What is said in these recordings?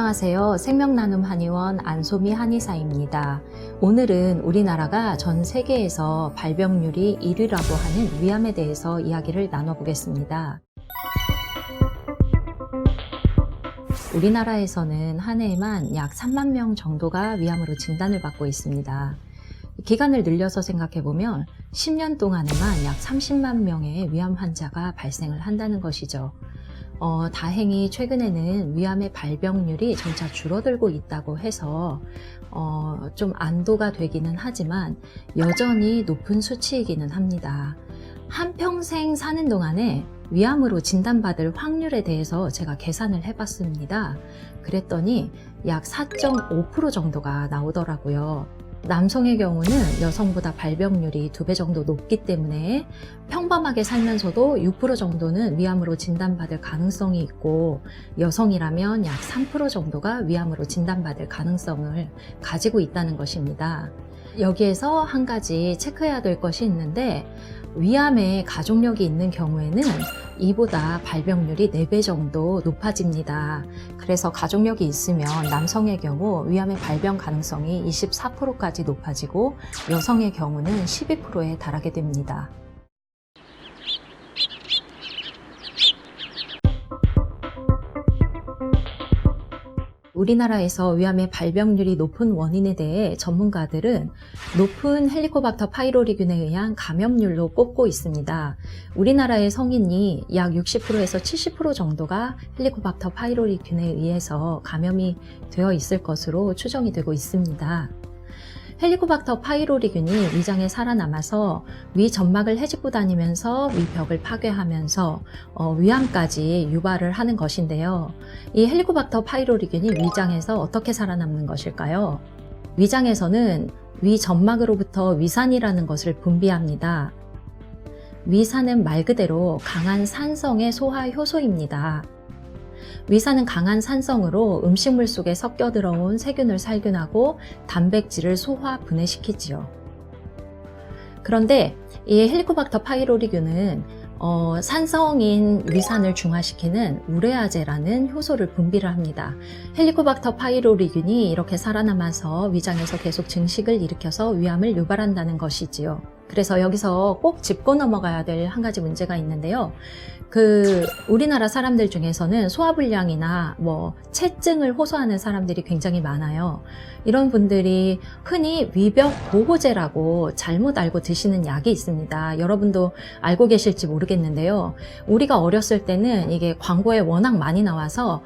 안녕하세요. 생명나눔 한의원 안소미 한의사입니다. 오늘은 우리나라가 전 세계에서 발병률이 1위라고 하는 위암에 대해서 이야기를 나눠보겠습니다. 우리나라에서는 한 해에만 약 3만 명 정도가 위암으로 진단을 받고 있습니다. 기간을 늘려서 생각해보면 10년 동안에만 약 30만 명의 위암 환자가 발생을 한다는 것이죠. 어, 다행히 최근에는 위암의 발병률이 점차 줄어들고 있다고 해서 어, 좀 안도가 되기는 하지만 여전히 높은 수치이기는 합니다. 한평생 사는 동안에 위암으로 진단받을 확률에 대해서 제가 계산을 해봤습니다. 그랬더니 약 4.5% 정도가 나오더라고요. 남성의 경우는 여성보다 발병률이 두 배 정도 높기 때문에 평범하게 살면서도 6% 정도는 위암으로 진단받을 가능성이 있고 여성이라면 약 3% 정도가 위암으로 진단받을 가능성을 가지고 있다는 것입니다. 여기에서 한 가지 체크해야 될 것이 있는데 위암에 가족력이 있는 경우에는 이보다 발병률이 4배 정도 높아집니다. 그래서 가족력이 있으면 남성의 경우 위암의 발병 가능성이 24%까지 높아지고 여성의 경우는 12%에 달하게 됩니다. 우리나라에서 위암의 발병률이 높은 원인에 대해 전문가들은 높은 헬리코박터 파이로리균에 의한 감염률로 꼽고 있습니다. 우리나라의 성인이 약 60%에서 70% 정도가 헬리코박터 파이로리균에 의해서 감염이 되어 있을 것으로 추정이 되고 있습니다. 헬리코박터 파이로리균이 위장에 살아남아서 위 점막을 헤집고 다니면서 위 벽을 파괴하면서 어, 위암까지 유발을 하는 것인데요. 이 헬리코박터 파이로리균이 위장에서 어떻게 살아남는 것일까요? 위장에서는 위 점막으로부터 위산이라는 것을 분비합니다. 위산은 말 그대로 강한 산성의 소화 효소입니다. 위산은 강한 산성으로 음식물 속에 섞여 들어온 세균을 살균하고 단백질을 소화 분해시키지요. 그런데 이 헬리코박터 파이로리균은 어, 산성인 위산을 중화시키는 우레아제라는 효소를 분비를 합니다. 헬리코박터 파이로리균이 이렇게 살아남아서 위장에서 계속 증식을 일으켜서 위암을 유발한다는 것이지요. 그래서 여기서 꼭 짚고 넘어가야 될 한 가지 문제가 있는데요. 그 우리나라 사람들 중에서는 소화불량이나 뭐 체증을 호소하는 사람들이 굉장히 많아요. 이런 분들이 흔히 위벽 보호제라고 잘못 알고 드시는 약이 있습니다. 여러분도 알고 계실지 모르겠는데요. 우리가 어렸을 때는 이게 광고에 워낙 많이 나와서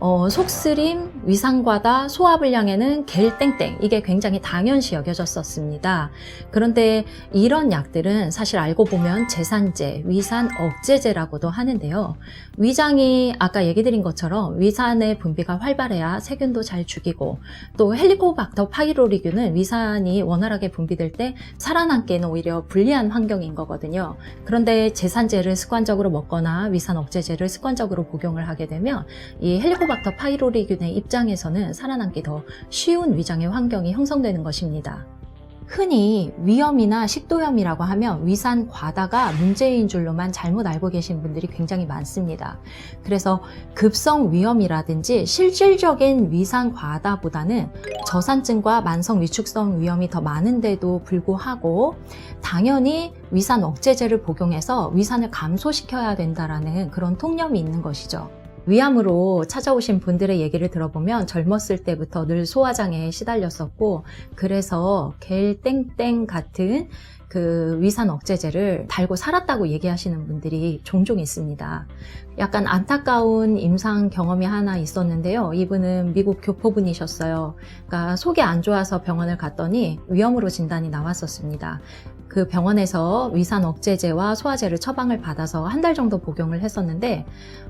어, 속쓰림, 위산과다, 소화불량에는 겔땡땡 이게 굉장히 당연시 여겨졌었습니다. 그런데 이런 약들은 사실 알고 보면 제산제, 위산 억제제라고도 하는데요. 위장이 아까 얘기 드린 것처럼 위산의 분비가 활발해야 세균도 잘 죽이고 또 헬리코박터 파이로리균은 위산이 원활하게 분비될 때 살아남기에는 오히려 불리한 환경인 거거든요. 그런데 제산제를 습관적으로 먹거나 위산 억제제를 습관적으로 복용을 하게 되면 이 헬리코 헬리코박터 파이로리균의 입장에서는 살아남기 더 쉬운 위장의 환경이 형성되는 것입니다. 흔히 위염이나 식도염이라고 하면 위산 과다가 문제인 줄로만 잘못 알고 계신 분들이 굉장히 많습니다. 그래서 급성 위염이라든지 실질적인 위산 과다보다는 저산증과 만성 위축성 위염이 더 많은데도 불구하고 당연히 위산 억제제를 복용해서 위산을 감소시켜야 된다라는 그런 통념이 있는 것이죠. 위암으로 찾아오신 분들의 얘기를 들어보면 젊었을 때부터 늘 소화장애에 시달렸었고 그래서 겔땡땡 같은 그 위산 억제제를 달고 살았다고 얘기하시는 분들이 종종 있습니다. 약간 안타까운 임상 경험이 하나 있었는데요. 이분은 미국 교포분이셨어요. 그러니까 속이 안 좋아서 병원을 갔더니 위염으로 진단이 나왔었습니다. 그 병원에서 위산 억제제와 소화제를 처방을 받아서 한 달 정도 복용을 했었는데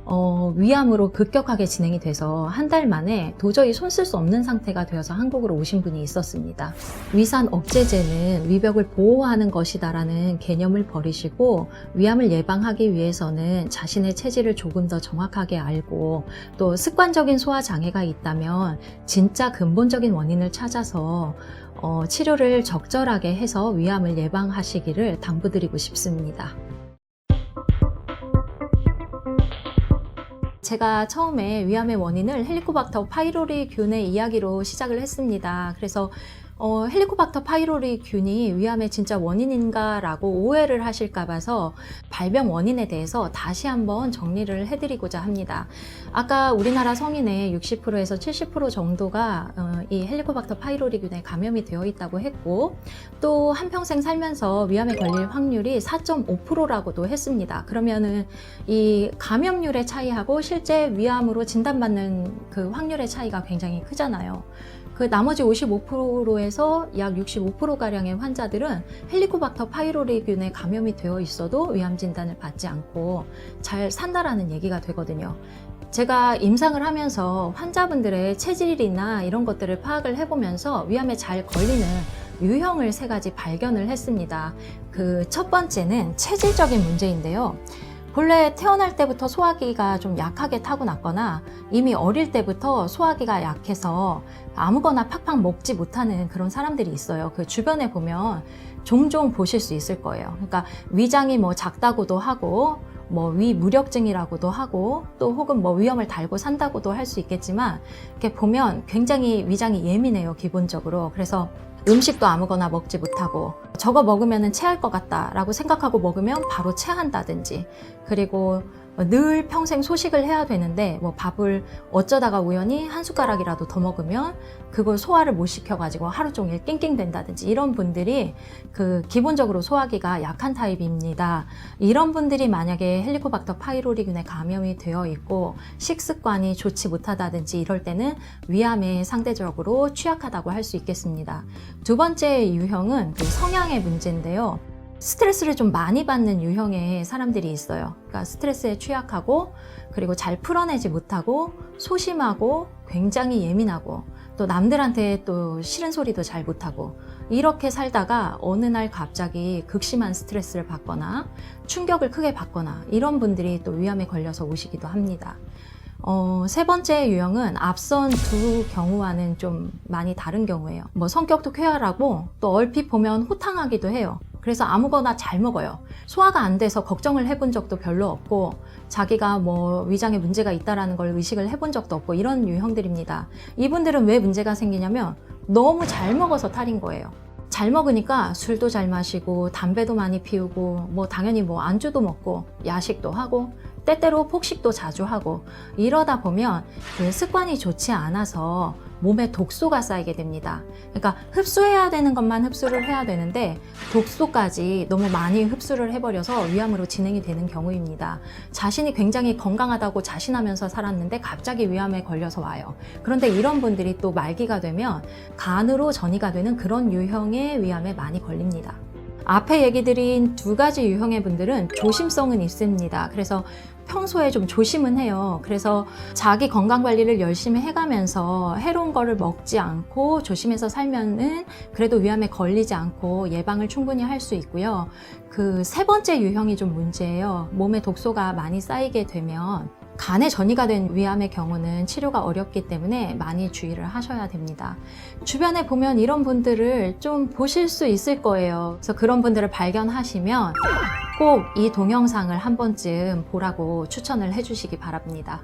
어, 위암으로 급격하게 진행이 돼서 한 달 만에 도저히 손 쓸 수 없는 상태가 되어서 한국으로 오신 분이 있었습니다. 위산 억제제는 위벽을 보호하는 것이다라는 개념을 버리시고 위암을 예방하기 위해서는 자신의 체질을 조금 더 정확하게 알고 또 습관적인 소화 장애가 있다면 진짜 근본적인 원인을 찾아서 어, 치료를 적절하게 해서 위암을 예방하시기를 당부드리고 싶습니다. 제가 처음에 위암의 원인을 헬리코박터 파이로리균의 이야기로 시작을 했습니다. 그래서 어, 헬리코박터 파이로리 균이 위암의 진짜 원인인가라고 오해를 하실까 봐서 발병 원인에 대해서 다시 한번 정리를 해드리고자 합니다. 아까 우리나라 성인의 60%에서 70% 정도가 어, 이 헬리코박터 파이로리 균에 감염이 되어 있다고 했고 또 한평생 살면서 위암에 걸릴 확률이 4.5%라고도 했습니다. 그러면은 이 감염률의 차이하고 실제 위암으로 진단받는 그 확률의 차이가 굉장히 크잖아요. 그 나머지 55%에서 약 65%가량의 환자들은 헬리코박터 파이로리균에 감염이 되어 있어도 위암 진단을 받지 않고 잘 산다라는 얘기가 되거든요. 제가 임상을 하면서 환자분들의 체질이나 이런 것들을 파악을 해보면서 위암에 잘 걸리는 유형을 세 가지 발견을 했습니다. 그 첫 번째는 체질적인 문제인데요. 본래 태어날 때부터 소화기가 좀 약하게 타고났거나 이미 어릴 때부터 소화기가 약해서 아무거나 팍팍 먹지 못하는 그런 사람들이 있어요. 그 주변에 보면 종종 보실 수 있을 거예요. 그러니까 위장이 뭐 작다고도 하고 뭐 위 무력증이라고도 하고 또 혹은 뭐 위험을 달고 산다고도 할 수 있겠지만 이렇게 보면 굉장히 위장이 예민해요 기본적으로 그래서 음식도 아무거나 먹지 못하고 저거 먹으면 체할 것 같다라고 생각하고 먹으면 바로 체한다든지 그리고 늘 평생 소식을 해야 되는데 뭐 밥을 어쩌다가 우연히 한 숟가락이라도 더 먹으면 그걸 소화를 못 시켜가지고 하루 종일 낑낑댄다든지 이런 분들이 그 기본적으로 소화기가 약한 타입입니다. 이런 분들이 만약에 헬리코박터 파이로리균에 감염이 되어 있고 식습관이 좋지 못하다든지 이럴 때는 위암에 상대적으로 취약하다고 할 수 있겠습니다. 두 번째 유형은 그 성향의 문제인데요. 스트레스를 좀 많이 받는 유형의 사람들이 있어요. 그러니까 스트레스에 취약하고 그리고 잘 풀어내지 못하고 소심하고 굉장히 예민하고 또 남들한테 또 싫은 소리도 잘 못하고 이렇게 살다가 어느 날 갑자기 극심한 스트레스를 받거나 충격을 크게 받거나 이런 분들이 또 위암에 걸려서 오시기도 합니다. 어, 세 번째 유형은 앞선 두 경우와는 좀 많이 다른 경우예요. 뭐 성격도 쾌활하고 또 얼핏 보면 호탕하기도 해요. 그래서 아무거나 잘 먹어요. 소화가 안 돼서 걱정을 해본 적도 별로 없고 자기가 뭐 위장에 문제가 있다라는 걸 의식을 해본 적도 없고 이런 유형들입니다. 이분들은 왜 문제가 생기냐면 너무 잘 먹어서 탈인 거예요. 잘 먹으니까 술도 잘 마시고 담배도 많이 피우고 뭐 당연히 뭐 안주도 먹고 야식도 하고 때때로 폭식도 자주 하고 이러다 보면 그 습관이 좋지 않아서 몸에 독소가 쌓이게 됩니다. 그러니까 흡수해야 되는 것만 흡수를 해야 되는데 독소까지 너무 많이 흡수를 해버려서 위암으로 진행이 되는 경우입니다. 자신이 굉장히 건강하다고 자신하면서 살았는데 갑자기 위암에 걸려서 와요. 그런데 이런 분들이 또 말기가 되면 간으로 전이가 되는 그런 유형의 위암에 많이 걸립니다. 앞에 얘기 드린 두 가지 유형의 분들은 조심성은 있습니다. 그래서 평소에 좀 조심은 해요. 그래서 자기 건강 관리를 열심히 해가면서 해로운 거를 먹지 않고 조심해서 살면은 그래도 위암에 걸리지 않고 예방을 충분히 할 수 있고요. 그 세 번째 유형이 좀 문제예요. 몸에 독소가 많이 쌓이게 되면 간에 전이가 된 위암의 경우는 치료가 어렵기 때문에 많이 주의를 하셔야 됩니다. 주변에 보면 이런 분들을 좀 보실 수 있을 거예요. 그래서 그런 분들을 발견하시면 꼭 이 동영상을 한 번쯤 보라고 추천을 해주시기 바랍니다.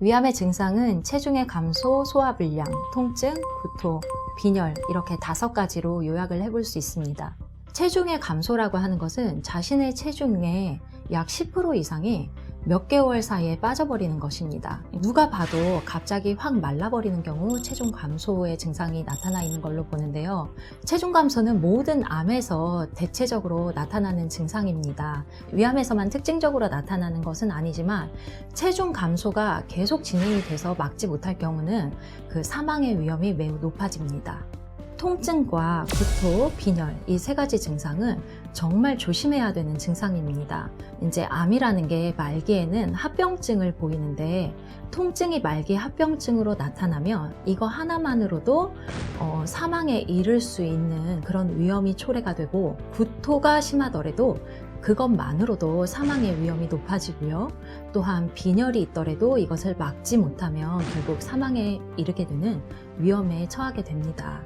위암의 증상은 체중의 감소, 소화불량, 통증, 구토, 빈혈 이렇게 다섯 가지로 요약을 해볼 수 있습니다. 체중의 감소라고 하는 것은 자신의 체중의 약 10% 이상이 몇 개월 사이에 빠져버리는 것입니다. 누가 봐도 갑자기 확 말라버리는 경우 체중 감소의 증상이 나타나 있는 걸로 보는데요. 체중 감소는 모든 암에서 대체적으로 나타나는 증상입니다. 위암에서만 특징적으로 나타나는 것은 아니지만 체중 감소가 계속 진행이 돼서 막지 못할 경우는 그 사망의 위험이 매우 높아집니다. 통증과 구토, 빈혈 이 세 가지 증상은 정말 조심해야 되는 증상입니다. 이제 암이라는 게 말기에는 합병증을 보이는데 통증이 말기 합병증으로 나타나면 이거 하나만으로도 어, 사망에 이를 수 있는 그런 위험이 초래가 되고 구토가 심하더라도 그것만으로도 사망의 위험이 높아지고요. 또한 빈혈이 있더라도 이것을 막지 못하면 결국 사망에 이르게 되는 위험에 처하게 됩니다.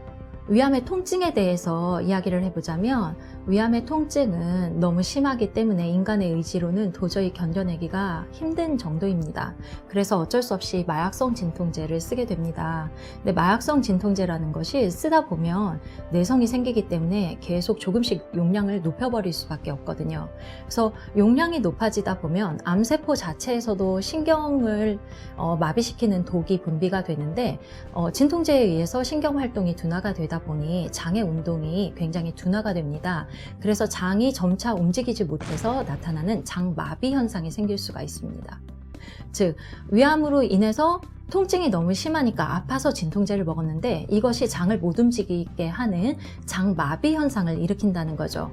위암의 통증에 대해서 이야기를 해보자면 위암의 통증은 너무 심하기 때문에 인간의 의지로는 도저히 견뎌내기가 힘든 정도입니다. 그래서 어쩔 수 없이 마약성 진통제를 쓰게 됩니다. 근데 마약성 진통제라는 것이 쓰다 보면 내성이 생기기 때문에 계속 조금씩 용량을 높여버릴 수밖에 없거든요. 그래서 용량이 높아지다 보면 암세포 자체에서도 신경을 어, 마비시키는 독이 분비가 되는데 어, 진통제에 의해서 신경 활동이 둔화가 되다 보니 장의 운동이 굉장히 둔화가 됩니다. 그래서 장이 점차 움직이지 못해서 나타나는 장마비 현상이 생길 수가 있습니다. 즉, 위암으로 인해서 통증이 너무 심하니까 아파서 진통제를 먹었는데 이것이 장을 못 움직이게 하는 장마비 현상을 일으킨다는 거죠.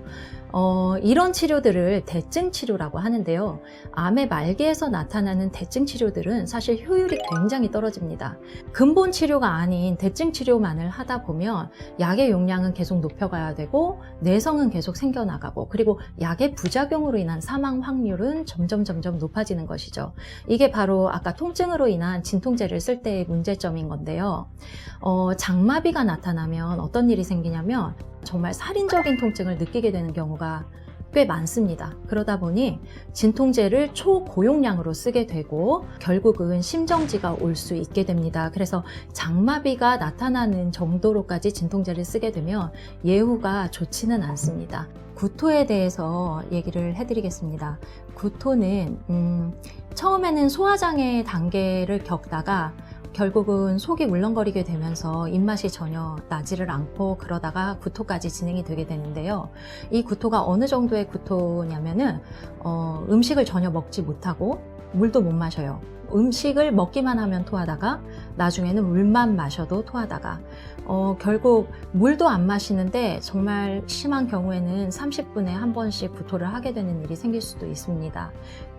어, 이런 치료들을 대증 치료라고 하는데요. 암의 말기에서 나타나는 대증 치료들은 사실 효율이 굉장히 떨어집니다. 근본 치료가 아닌 대증 치료만을 하다 보면 약의 용량은 계속 높여가야 되고 내성은 계속 생겨나가고 그리고 약의 부작용으로 인한 사망 확률은 점점 점점 높아지는 것이죠. 이게 바로 아까 통증으로 인한 진통 제를 쓸 때의 문제점인 건데요. 어, 장마비가 나타나면 어떤 일이 생기냐면 정말 살인적인 통증을 느끼게 되는 경우가 꽤 많습니다. 그러다 보니 진통제를 초고용량으로 쓰게 되고 결국은 심정지가 올 수 있게 됩니다. 그래서 장마비가 나타나는 정도로까지 진통제를 쓰게 되면 예후가 좋지는 않습니다. 구토에 대해서 얘기를 해드리겠습니다. 구토는 음, 처음에는 소화장애 단계를 겪다가 결국은 속이 울렁거리게 되면서 입맛이 전혀 나지를 않고 그러다가 구토까지 진행이 되게 되는데요. 이 구토가 어느 정도의 구토냐면은 어, 음식을 전혀 먹지 못하고 물도 못 마셔요. 음식을 먹기만 하면 토하다가 나중에는 물만 마셔도 토하다가 어, 결국 물도 안 마시는데 정말 심한 경우에는 30분에 한 번씩 구토를 하게 되는 일이 생길 수도 있습니다.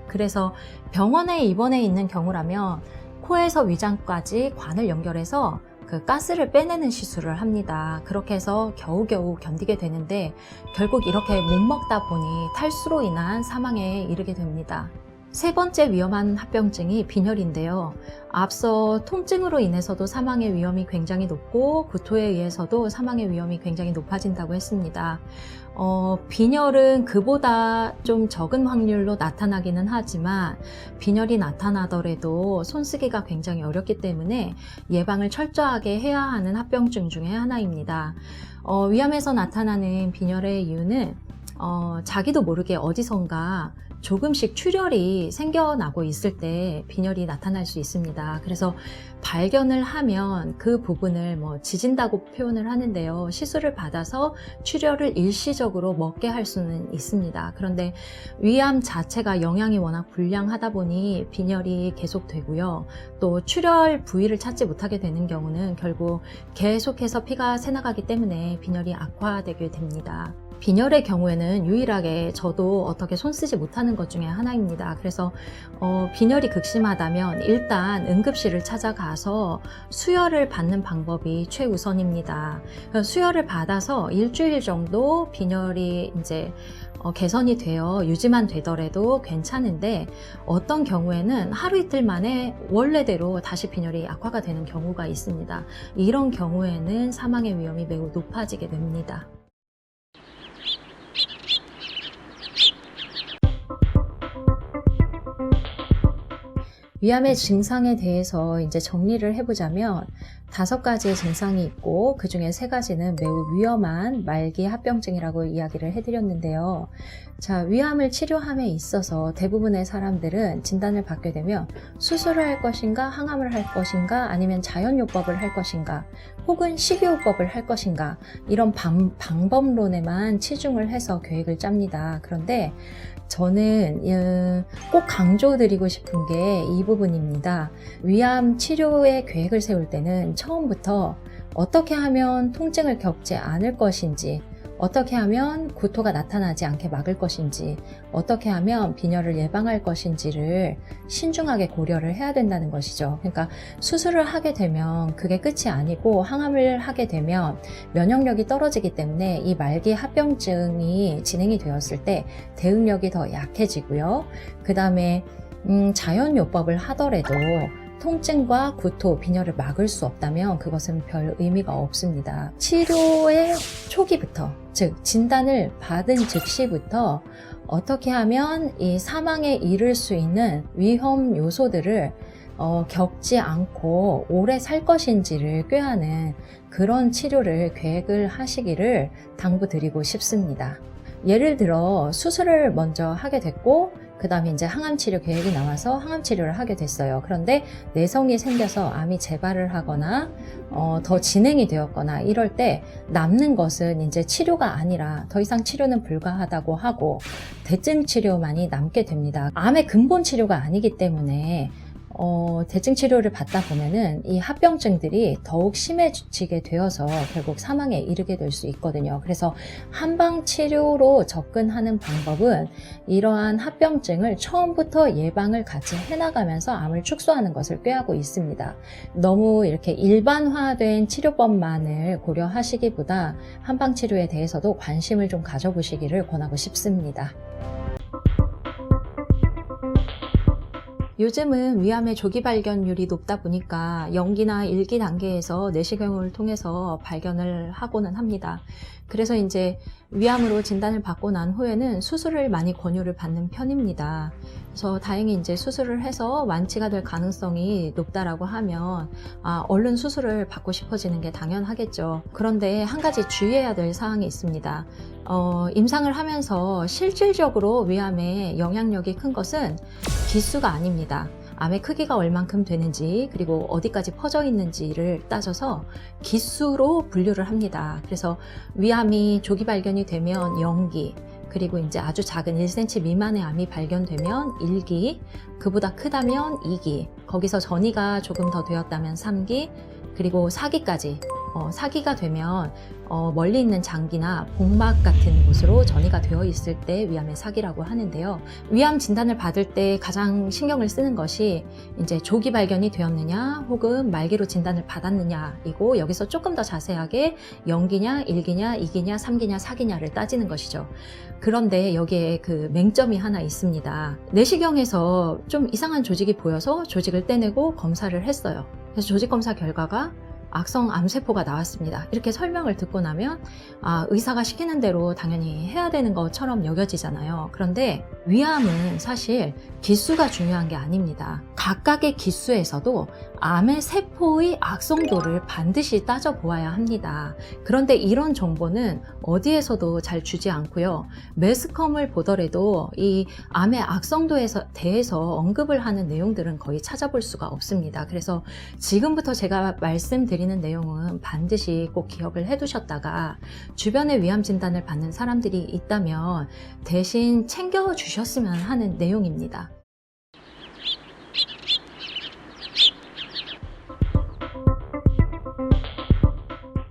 그래서 병원에 입원해 있는 경우라면 코에서 위장까지 관을 연결해서 그 가스를 빼내는 시술을 합니다. 그렇게 해서 겨우겨우 견디게 되는데 결국 이렇게 못 먹다 보니 탈수로 인한 사망에 이르게 됩니다. 세 번째 위험한 합병증이 빈혈인데요. 앞서 통증으로 인해서도 사망의 위험이 굉장히 높고 구토에 의해서도 사망의 위험이 굉장히 높아진다고 했습니다. 어, 빈혈은 그보다 좀 적은 확률로 나타나기는 하지만 빈혈이 나타나더라도 손쓰기가 굉장히 어렵기 때문에 예방을 철저하게 해야 하는 합병증 중에 하나입니다. 어, 위암에서 나타나는 빈혈의 이유는 어, 자기도 모르게 어디선가 조금씩 출혈이 생겨나고 있을 때 빈혈이 나타날 수 있습니다. 그래서 발견을 하면 그 부분을 뭐 지진다고 표현을 하는데요. 시술을 받아서 출혈을 일시적으로 먹게 할 수는 있습니다. 그런데 위암 자체가 영양이 워낙 불량하다 보니 빈혈이 계속 되고요. 또 출혈 부위를 찾지 못하게 되는 경우는 결국 계속해서 피가 새나가기 때문에 빈혈이 악화되게 됩니다. 빈혈의 경우에는 유일하게 저도 어떻게 손 쓰지 못하는 것 중에 하나입니다. 그래서 어, 빈혈이 극심하다면 일단 응급실을 찾아가서 수혈을 받는 방법이 최우선입니다. 수혈을 받아서 일주일 정도 빈혈이 이제 어, 개선이 되어 유지만 되더라도 괜찮은데 어떤 경우에는 하루 이틀 만에 원래대로 다시 빈혈이 악화가 되는 경우가 있습니다. 이런 경우에는 사망의 위험이 매우 높아지게 됩니다. 위암의 증상에 대해서 이제 정리를 해보자면 다섯 가지의 증상이 있고 그 중에 세 가지는 매우 위험한 말기 합병증이라고 이야기를 해드렸는데요. 자, 위암을 치료함에 있어서 대부분의 사람들은 진단을 받게 되면 수술을 할 것인가, 항암을 할 것인가, 아니면 자연요법을 할 것인가, 혹은 식이요법을 할 것인가, 이런 방, 방법론에만 치중을 해서 계획을 짭니다. 그런데 저는 예, 꼭 강조드리고 싶은 게 이 부분입니다. 위암 치료의 계획을 세울 때는 처음부터 어떻게 하면 통증을 겪지 않을 것인지, 어떻게 하면 구토가 나타나지 않게 막을 것인지, 어떻게 하면 빈혈을 예방할 것인지를 신중하게 고려를 해야 된다는 것이죠. 그러니까 수술을 하게 되면 그게 끝이 아니고 항암을 하게 되면 면역력이 떨어지기 때문에 이 말기 합병증이 진행이 되었을 때 대응력이 더 약해지고요. 그 다음에 음, 자연요법을 하더라도 통증과 구토, 빈혈을 막을 수 없다면 그것은 별 의미가 없습니다. 치료의 초기부터, 즉, 진단을 받은 즉시부터 어떻게 하면 이 사망에 이를 수 있는 위험 요소들을 어, 겪지 않고 오래 살 것인지를 꾀하는 그런 치료를 계획을 하시기를 당부드리고 싶습니다. 예를 들어 수술을 먼저 하게 됐고 그 다음에 이제 항암 치료 계획이 나와서 항암 치료를 하게 됐어요. 그런데 내성이 생겨서 암이 재발을 하거나 어, 더 진행이 되었거나 이럴 때 남는 것은 이제 치료가 아니라 더 이상 치료는 불가하다고 하고 대증 치료만이 남게 됩니다. 암의 근본 치료가 아니기 때문에 어, 대증 치료를 받다 보면은 이 합병증들이 더욱 심해지게 되어서 결국 사망에 이르게 될 수 있거든요. 그래서 한방 치료로 접근하는 방법은 이러한 합병증을 처음부터 예방을 같이 해나가면서 암을 축소하는 것을 꾀하고 있습니다. 너무 이렇게 일반화된 치료법만을 고려하시기보다 한방 치료에 대해서도 관심을 좀 가져보시기를 권하고 싶습니다. 요즘은 위암의 조기 발견율이 높다 보니까 연기나 일기 단계에서 내시경을 통해서 발견을 하고는 합니다. 그래서 이제 위암으로 진단을 받고 난 후에는 수술을 많이 권유를 받는 편입니다. 그래서 다행히 이제 수술을 해서 완치가 될 가능성이 높다라고 하면 아, 얼른 수술을 받고 싶어지는 게 당연하겠죠. 그런데 한 가지 주의해야 될 사항이 있습니다. 어, 임상을 하면서 실질적으로 위암에 영향력이 큰 것은 기수가 아닙니다. 암의 크기가 얼만큼 되는지 그리고 어디까지 퍼져 있는지를 따져서 기수로 분류를 합니다. 그래서 위암이 조기 발견이 되면 0기 그리고 이제 아주 작은 1cm 미만의 암이 발견되면 1기 그보다 크다면 2기 거기서 전이가 조금 더 되었다면 3기 그리고 4기까지 어, 4기가 되면 어, 멀리 있는 장기나 복막 같은 곳으로 전이가 되어 있을 때 위암의 사기라고 하는데요. 위암 진단을 받을 때 가장 신경을 쓰는 것이 이제 조기 발견이 되었느냐 혹은 말기로 진단을 받았느냐이고 여기서 조금 더 자세하게 연기냐, 일기냐, 이기냐, 삼기냐, 사기냐를 따지는 것이죠. 그런데 여기에 그 맹점이 하나 있습니다. 내시경에서 좀 이상한 조직이 보여서 조직을 떼내고 검사를 했어요. 그래서 조직 검사 결과가 악성 암세포가 나왔습니다. 이렇게 설명을 듣고 나면 아, 의사가 시키는 대로 당연히 해야 되는 것처럼 여겨지잖아요. 그런데 위암은 사실 기수가 중요한 게 아닙니다. 각각의 기수에서도 암의 세포의 악성도를 반드시 따져 보아야 합니다. 그런데 이런 정보는 어디에서도 잘 주지 않고요. 매스컴을 보더라도 이 암의 악성도에 대해서 언급을 하는 내용들은 거의 찾아볼 수가 없습니다. 그래서 지금부터 제가 말씀드 리는 내용은 반드시 꼭 기억을 해두셨다가 주변에 위암 진단을 받는 사람들이 있다면 대신 챙겨주셨으면 하는 내용입니다.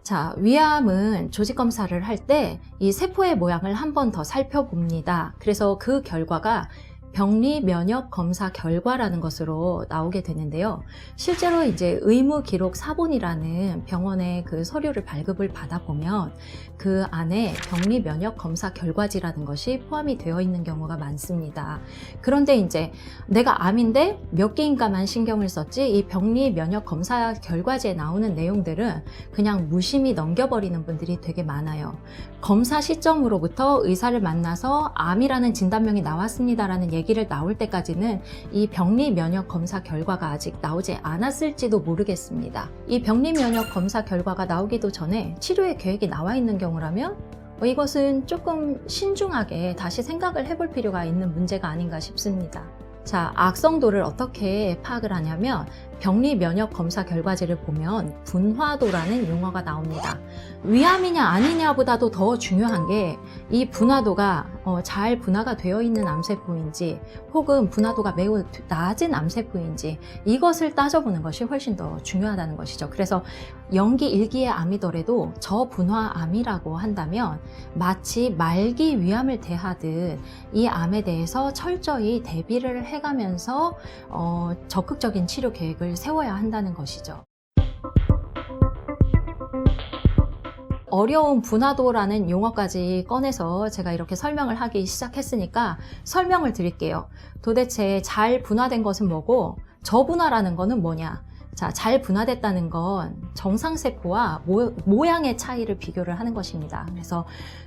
자, 위암은 조직 검사를 할 때 이 세포의 모양을 한 번 더 살펴봅니다. 그래서 그 결과가 병리 면역 검사 결과라는 것으로 나오게 되는데요. 실제로 이제 의무 기록 사본이라는 병원의 그 서류를 발급을 받아 보면 그 안에 병리 면역 검사 결과지라는 것이 포함이 되어 있는 경우가 많습니다. 그런데 이제 내가 암인데 몇 개인가만 신경을 썼지 이 병리 면역 검사 결과지에 나오는 내용들은 그냥 무심히 넘겨버리는 분들이 되게 많아요. 검사 시점으로부터 의사를 만나서 암이라는 진단명이 나왔습니다라는 얘기 를 나올 때까지는 이 병리 면역 검사 결과가 아직 나오지 않았을지도 모르겠습니다. 이 병리 면역 검사 결과가 나오기도 전에 치료의 계획이 나와 있는 경우라면 어, 이것은 조금 신중하게 다시 생각을 해볼 필요가 있는 문제가 아닌가 싶습니다. 자, 악성도를 어떻게 파악을 하냐면 병리 면역 검사 결과지를 보면 분화도라는 용어가 나옵니다. 위암이냐 아니냐보다도 더 중요한 게 이 분화도가 어, 잘 분화가 되어 있는 암세포인지 혹은 분화도가 매우 낮은 암세포인지 이것을 따져보는 것이 훨씬 더 중요하다는 것이죠. 그래서 연기 일기의 암이더라도 저분화암이라고 한다면 마치 말기 위암을 대하듯 이 암에 대해서 철저히 대비를 해가면서 어, 적극적인 치료 계획을 세워야 한다는 것이죠. 어려운 분화도라는 용어까지 꺼내서 제가 이렇게 설명을 하기 시작했으니까 설명을 드릴게요. 도대체 잘 분화된 것은 뭐고 저분화라는 거는 뭐냐? 자, 잘 분화됐다는 건 정상세포와 모, 모양의 차이를 비교를 하는 것입니다. 그래서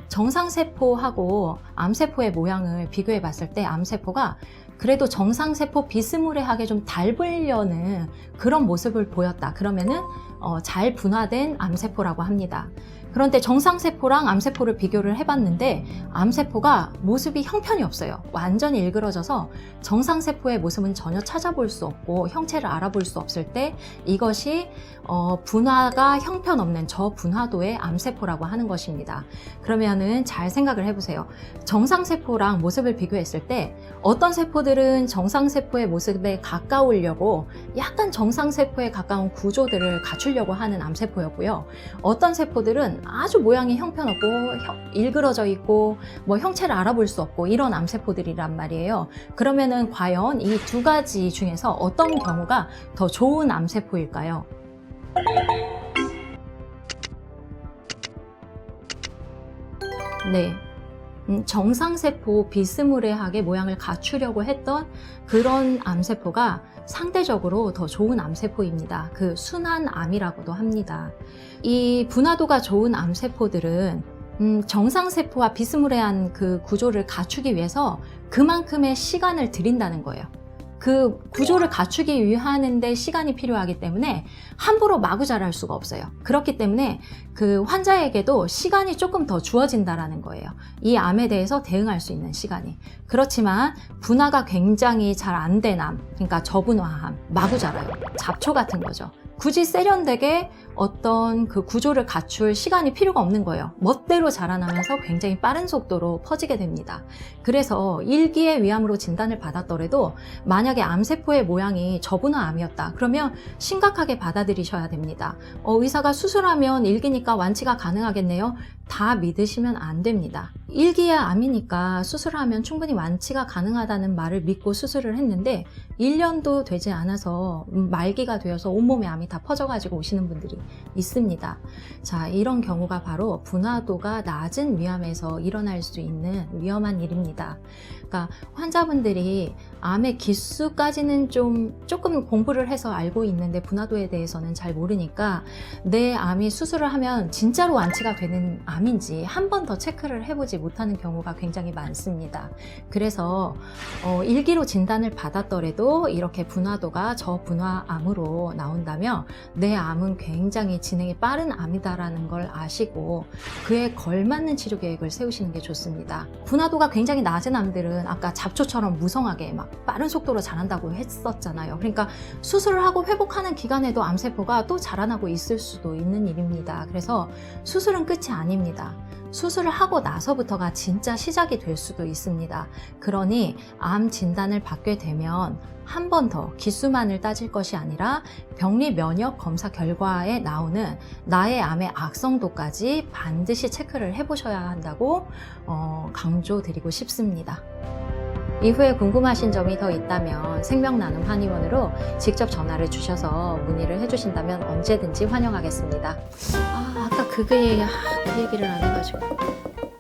정상세포하고 암세포의 모양을 비교해 봤을 때 암세포가 그래도 정상세포 비스무리하게 좀 닮으려는 그런 모습을 보였다. 그러면은 어, 잘 분화된 암세포라고 합니다. 그런데 정상세포랑 암세포를 비교를 해봤는데 암세포가 모습이 형편이 없어요. 완전히 일그러져서 정상세포의 모습은 전혀 찾아볼 수 없고 형체를 알아볼 수 없을 때 이것이 어, 분화가 형편없는 저분화도의 암세포라고 하는 것입니다. 그러면은 잘 생각을 해보세요. 정상세포랑 모습을 비교했을 때 어떤 세포들은 정상세포의 모습에 가까우려고 약간 정상세포에 가까운 구조들을 갖추려 고 하는 암세포였고요. 어떤 세포들은 아주 모양이 형편없고 형- 일그러져 있고 뭐 형체를 알아볼 수 없고 이런 암세포들이란 말이에요. 그러면은 과연 이 두 가지 중에서 어떤 경우가 더 좋은 암세포일까요? 네. 음, 정상세포 비스무리하게 모양을 갖추려고 했던 그런 암세포가 상대적으로 더 좋은 암세포입니다. 그 순한 암이라고도 합니다. 이 분화도가 좋은 암세포들은 음, 정상세포와 비스무리한 그 구조를 갖추기 위해서 그만큼의 시간을 들인다는 거예요. 그 구조를 갖추기 위하는데 시간이 필요하기 때문에 함부로 마구 자랄 수가 없어요. 그렇기 때문에 그 환자에게도 시간이 조금 더 주어진다라는 거예요. 이 암에 대해서 대응할 수 있는 시간이. 그렇지만 분화가 굉장히 잘 안 된 암, 그러니까 저분화암, 마구 자라요. 잡초 같은 거죠. 굳이 세련되게 어떤 그 구조를 갖출 시간이 필요가 없는 거예요. 멋대로 자라나면서 굉장히 빠른 속도로 퍼지게 됩니다. 그래서 일기의 위암으로 진단을 받았더라도 만약에 암세포의 모양이 저분화 암이었다. 그러면 심각하게 받아들이셔야 됩니다. 어, 의사가 수술하면 일기니까 완치가 가능하겠네요. 다 믿으시면 안 됩니다. 일기의 암이니까 수술하면 충분히 완치가 가능하다는 말을 믿고 수술을 했는데 1년도 되지 않아서 음, 말기가 되어서 온몸에 암이 다 퍼져가지고 오시는 분들이 있습니다. 자, 이런 경우가 바로 분화도가 낮은 위암에서 일어날 수 있는 위험한 일입니다. 그러니까 환자분들이 암의 기수까지는 좀 조금 공부를 해서 알고 있는데 분화도에 대해서는 잘 모르니까 내 암이 수술을 하면 진짜로 완치가 되는 암 인지 한 번 더 체크를 해보지 못하는 경우가 굉장히 많습니다. 그래서 어, 일기로 진단을 받았더라도 이렇게 분화도가 저분화암으로 나온다면 내 암은 굉장히 진행이 빠른 암이다라는 걸 아시고 그에 걸맞는 치료 계획을 세우시는 게 좋습니다. 분화도가 굉장히 낮은 암들은 아까 잡초처럼 무성하게 막 빠른 속도로 자란다고 했었잖아요. 그러니까 수술을 하고 회복하는 기간에도 암세포가 또 자라나고 있을 수도 있는 일입니다. 그래서 수술은 끝이 아닙니다. 수술을 하고 나서부터가 진짜 시작이 될 수도 있습니다. 그러니 암 진단을 받게 되면 한 번 더 기수만을 따질 것이 아니라 병리 면역 검사 결과에 나오는 나의 암의 악성도까지 반드시 체크를 해보셔야 한다고 어, 강조드리고 싶습니다. 이후에 궁금하신 점이 더 있다면 생명나눔 한의원으로 직접 전화를 주셔서 문의를 해주신다면 언제든지 환영하겠습니다. 아, 아까 그게 아, 그 얘기를 안 해가지고.